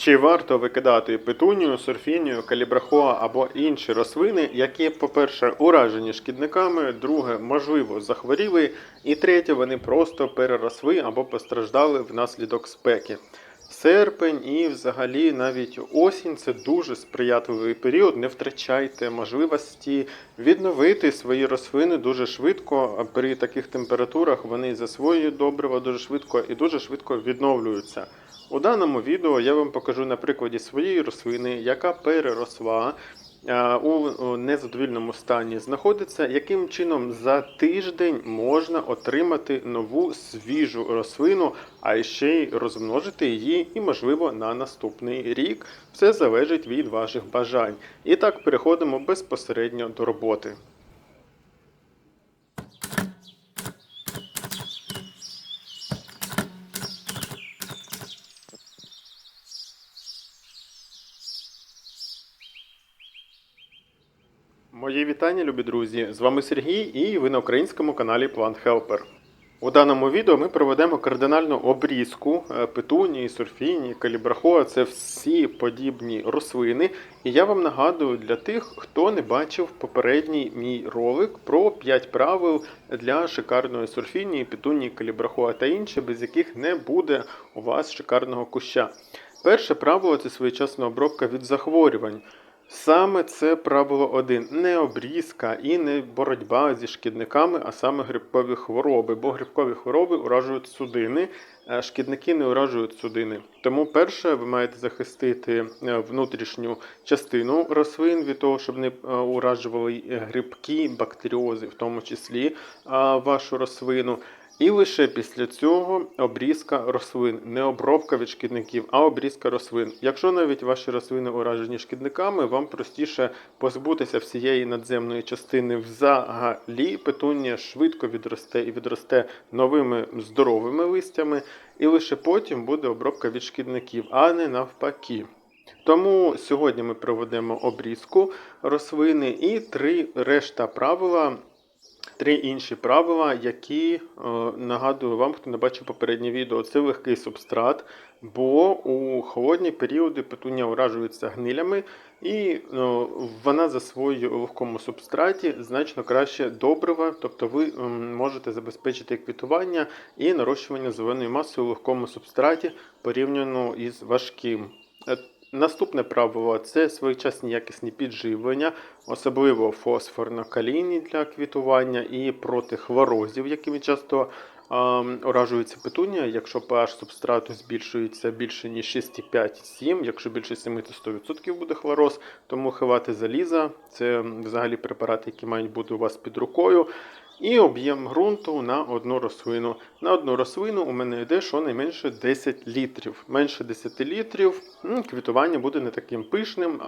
Чи варто викидати петунію, сурфінію, калібрахоа або інші рослини, які, по-перше, уражені шкідниками, друге, можливо, захворіли, і третє, вони просто переросли або постраждали внаслідок спеки. Серпень і взагалі навіть осінь це дуже сприятливий період. Не втрачайте можливості відновити свої рослини дуже швидко. При таких температурах вони засвоюють добрива дуже швидко і дуже швидко відновлюються. У даному відео я вам покажу на прикладі своєї рослини, яка переросла е, у незадовільному стані знаходиться, яким чином за тиждень можна отримати нову свіжу рослину, а ще й розмножити її і, можливо, на наступний рік. Все залежить від ваших бажань. І так переходимо безпосередньо до роботи. Мої вітання, любі друзі! З вами Сергій і ви на українському каналі Plant Helper. У даному відео ми проведемо кардинальну обрізку е, петунії, сурфінії, калібрахоа. Це всі подібні рослини. І я вам нагадую для тих, хто не бачив попередній мій ролик про 5 правил для шикарної сурфінії, петунії, калібрахоа та інші, без яких не буде у вас шикарного куща. Перше правило це своєчасна обробка від захворювань. Саме це правило 1. Не обрізка і не боротьба зі шкідниками, а саме грибкові хвороби. Бо грибкові хвороби уражують судини, а шкідники не уражують судини. Тому перше, ви маєте захистити е, внутрішню частину рослин від того, щоб не е, уражували грибки, бактеріози, в тому числі вашу рослину. І лише після цього обрізка рослин, не обробка від шкідників, а обрізка рослин. Якщо навіть ваші рослини уражені шкідниками, вам простіше позбутися всієї надземної частини взагалі. Петунія швидко відросте і відросте новими здоровими листями, і лише потім буде обробка від шкідників, а не навпаки. Тому сьогодні ми проведемо обрізку рослини і три решта правила Три інші правила, які е, нагадую вам, хто не бачив попереднє відео, це легкий субстрат, бо у холодні періоди петуня уражується гнилями, і е, вона засвоює у легкому субстраті значно краще добрива, тобто ви е, можете забезпечити квітування і нарощування зеленої маси у легкому субстраті порівняно із важким. Наступне правило це своєчасні якісні підживлення, особливо фосфорно-калійні для квітування і проти хворозів, якими часто а, уражується петунія. Якщо pH субстрату збільшується більше ніж 6,5-7, якщо більше 7, то 100% буде хлороз, тому хилати заліза це взагалі препарати, які мають бути у вас під рукою. І об'єм ґрунту на одну рослину. На одну рослину у мене йде щонайменше 10 літрів. Менше 10 літрів квітування буде не таким пишним.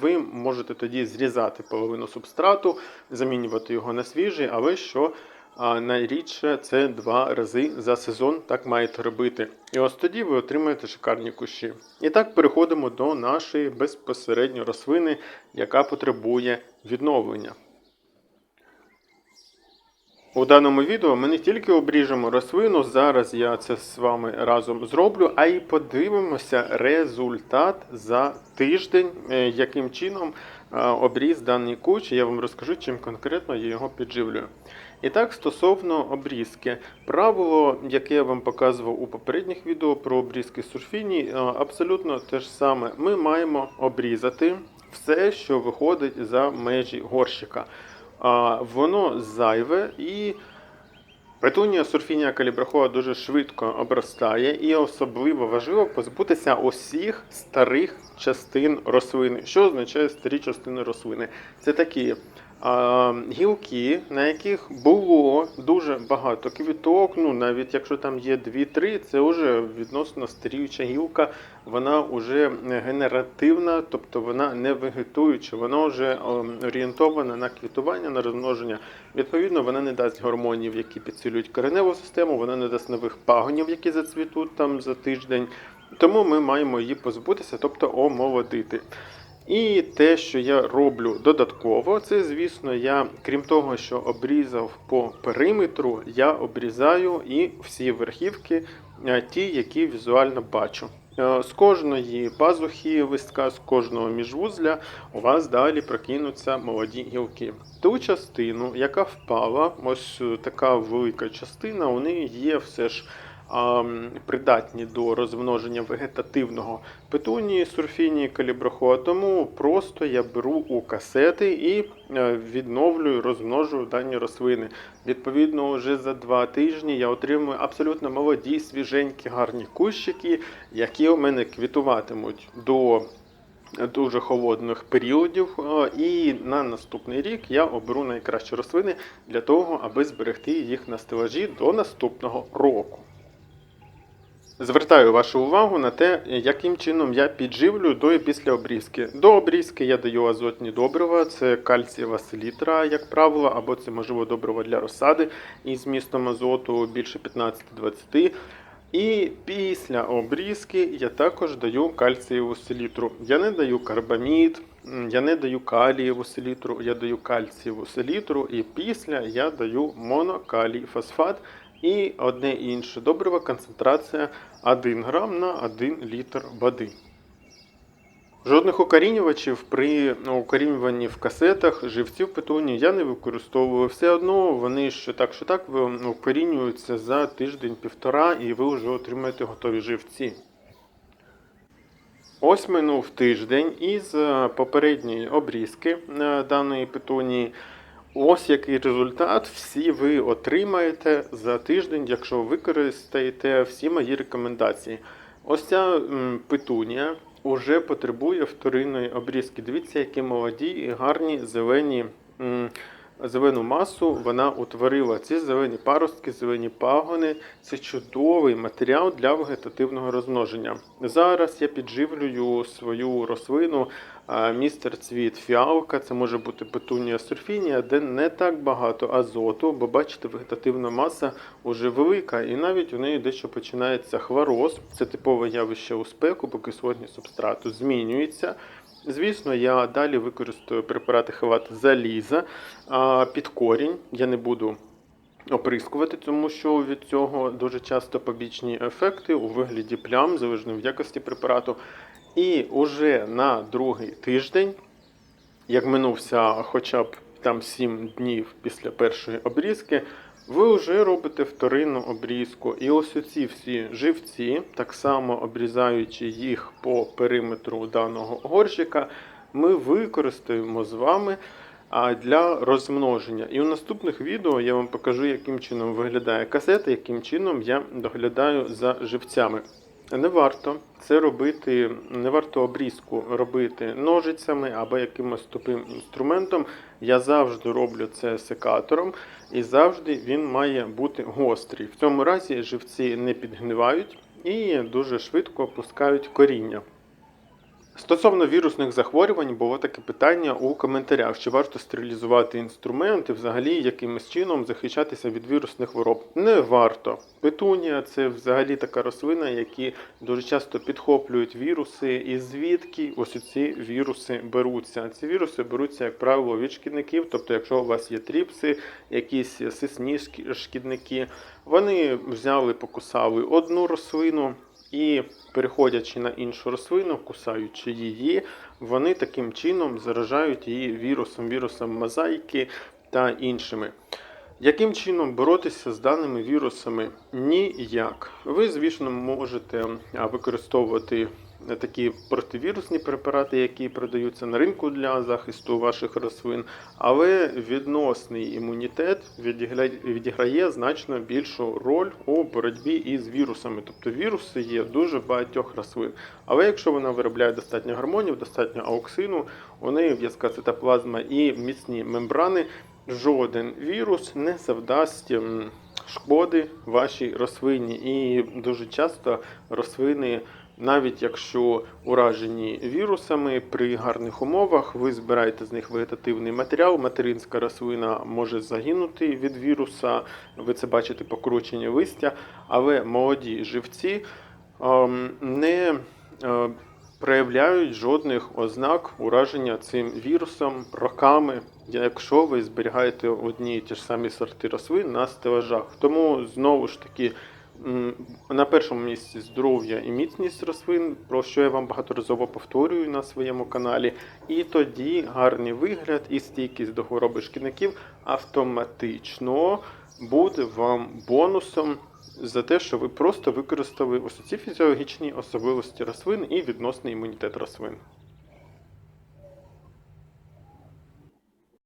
Ви можете тоді зрізати половину субстрату, замінювати його на свіжий, але що найрідше це два рази за сезон, так маєте робити. І ось тоді ви отримаєте шикарні кущі. І так переходимо до нашої безпосередньо рослини, яка потребує відновлення. У даному відео ми не тільки обріжемо рослину, зараз я це з вами разом зроблю, а й подивимося результат за тиждень, е, яким чином е, обріз даний куч. Я вам розкажу, чим конкретно я його підживлюю. І так, стосовно обрізки, правило, яке я вам показував у попередніх відео про обрізки сурфіні, е, абсолютно те ж саме. Ми маємо обрізати все, що виходить за межі горщика воно зайве і петунія сурфінія калібрахова дуже швидко обростає, і особливо важливо позбутися усіх старих частин рослини. Що означає старі частини рослини? Це такі гілки, на яких було дуже багато квіток. Ну навіть якщо там є 2-3, це вже відносно старіюча гілка, вона вже генеративна, тобто вона не вегетуюча, вона вже орієнтована на квітування, на розмноження. Відповідно, вона не дасть гормонів, які підсилюють кореневу систему, вона не дасть нових пагонів, які зацвітуть там за тиждень. Тому ми маємо її позбутися, тобто омолодити. І те, що я роблю додатково, це, звісно, я, крім того, що обрізав по периметру, я обрізаю і всі верхівки, ті, які візуально бачу. Е, З кожної пазухи листка, з кожного міжвузля у вас далі прокинуться молоді гілки. Ту частину, яка впала, ось е, така велика частина, вони є все ж придатні до розмноження вегетативного петунії, сурфінії, калібрахоа. Тому просто я беру у касети і е, відновлюю, розмножую дані рослини. Відповідно, вже за два тижні я отримую абсолютно молоді, свіженькі, гарні кущики, які у мене квітуватимуть до дуже холодних періодів. Е, І на наступний рік я оберу найкращі рослини для того, аби зберегти їх на стелажі до наступного року. Звертаю вашу увагу на те, яким чином я підживлюю до і після обрізки. До обрізки я даю азотні добрива, це кальцієва селітра, як правило, або це можливо добриво для розсади із змістом азоту більше 15-20. І після обрізки я також даю кальцієву селітру. Я не даю карбамід, я не даю калієву селітру, я даю кальцієву селітру, і після я даю монокалій фосфат і одне інше добриво, концентрація 1 грам на 1 літр води. Жодних укорінювачів при ну, укорінюванні в касетах живців петунії я не використовую. Все одно вони що так, що так ну, укорінюються за тиждень-півтора, і ви вже отримаєте готові живці. Ось минув тиждень із е, попередньої обрізки е, даної петунії. Ось який результат всі ви отримаєте за тиждень, якщо використаєте всі мої рекомендації. Ось ця петунія вже потребує вторинної обрізки. Дивіться, які молоді і гарні зелені. Зелену масу вона утворила ці зелені паростки, зелені пагони. Це чудовий матеріал для вегетативного розмноження. Зараз я підживлюю свою рослину містер цвіт фіалка. Це може бути петунія сурфінія, де не так багато азоту, бо бачите, вегетативна маса вже велика, і навіть у неї дещо починається хвороз. Це типове явище у спеку, бо кислотність субстрату змінюється. Звісно, я далі використаю препарати хават заліза під корінь. Я не буду оприскувати, тому що від цього дуже часто побічні ефекти у вигляді плям, залежно від якості препарату. І уже на другий тиждень, як минувся хоча б там 7 днів після першої обрізки, ви вже робите вторинну обрізку. І ось оці всі живці, так само обрізаючи їх по периметру даного горщика, ми використаємо з вами для розмноження. І у наступних відео я вам покажу, яким чином виглядає касета, яким чином я доглядаю за живцями. Не варто це робити, не варто обрізку робити ножицями або якимось тупим інструментом. Я завжди роблю це секатором, і завжди він має бути гострий. В цьому разі живці не підгнивають і дуже швидко опускають коріння. Стосовно вірусних захворювань було таке питання у коментарях, чи варто стерилізувати інструмент і взагалі якимось чином захищатися від вірусних хвороб. Не варто. Петунія це взагалі така рослина, які дуже часто підхоплюють віруси, і звідки ось ці віруси беруться. Ці віруси беруться, як правило, від шкідників. Тобто, якщо у вас є тріпси, якісь сисні шкідники, вони взяли, покусали одну рослину. І переходячи на іншу рослину, кусаючи її, вони таким чином заражають її вірусом, вірусом мозаїки та іншими. Яким чином боротися з даними вірусами? Ніяк. Ви, звісно, можете використовувати такі противірусні препарати, які продаються на ринку для захисту ваших рослин, але відносний імунітет відіграє значно більшу роль у боротьбі із вірусами. Тобто віруси є дуже багатьох рослин. Але якщо вона виробляє достатньо гормонів, достатньо ауксину, у неї в'язка цитоплазма і міцні мембрани, жоден вірус не завдасть. Шкоди вашій рослині, і дуже часто рослини, навіть якщо уражені вірусами при гарних умовах, ви збираєте з них вегетативний матеріал. Материнська рослина може загинути від віруса. Ви це бачите покручення листя, але молоді живці ем, не е, проявляють жодних ознак ураження цим вірусом роками, якщо ви зберігаєте одні і ті ж самі сорти рослин на стелажах. Тому знову ж таки На першому місці здоров'я і міцність рослин, про що я вам багаторазово повторюю на своєму каналі. І тоді гарний вигляд і стійкість до хвороби шкідників автоматично буде вам бонусом за те, що ви просто використали ось ці фізіологічні особливості рослин і відносний імунітет рослин.